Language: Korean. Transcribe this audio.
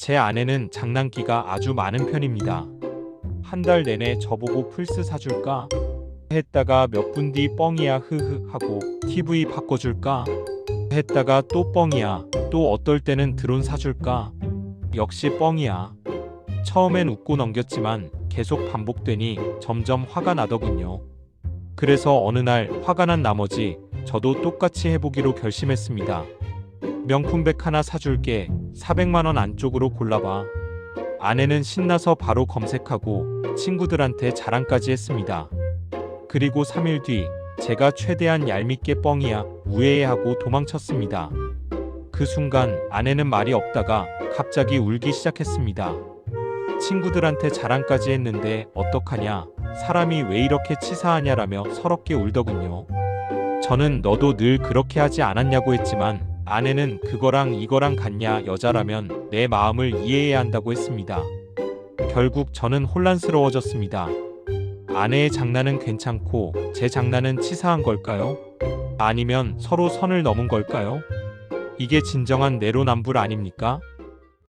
제 아내는 장난기가 아주 많은 편입니다. 한 달 내내 저보고 플스 사줄까? 했다가 몇 분 뒤 뻥이야 흐흐 하고 TV 바꿔줄까? 했다가 또 뻥이야 또 어떨 때는 드론 사줄까? 역시 뻥이야. 처음엔 웃고 넘겼지만 계속 반복되니 점점 화가 나더군요. 그래서 어느 날 화가 난 나머지 저도 똑같이 해보기로 결심했습니다. 명품백 하나 사줄게 400만 원 안쪽으로 골라봐. 아내는 신나서 바로 검색하고 친구들한테 자랑까지 했습니다. 그리고 3일 뒤 제가 최대한 얄밉게 뻥이야 우회하고 도망쳤습니다. 그 순간 아내는 말이 없다가 갑자기 울기 시작했습니다. 친구들한테 자랑까지 했는데 어떡하냐 사람이 왜 이렇게 치사하냐라며 서럽게 울더군요. 저는 너도 늘 그렇게 하지 않았냐고 했지만 아내는 그거랑 이거랑 같냐 여자라면 내 마음을 이해해야 한다고 했습니다. 결국 저는 혼란스러워졌습니다. 아내의 장난은 괜찮고 제 장난은 치사한 걸까요? 아니면 서로 선을 넘은 걸까요? 이게 진정한 내로남불 아닙니까?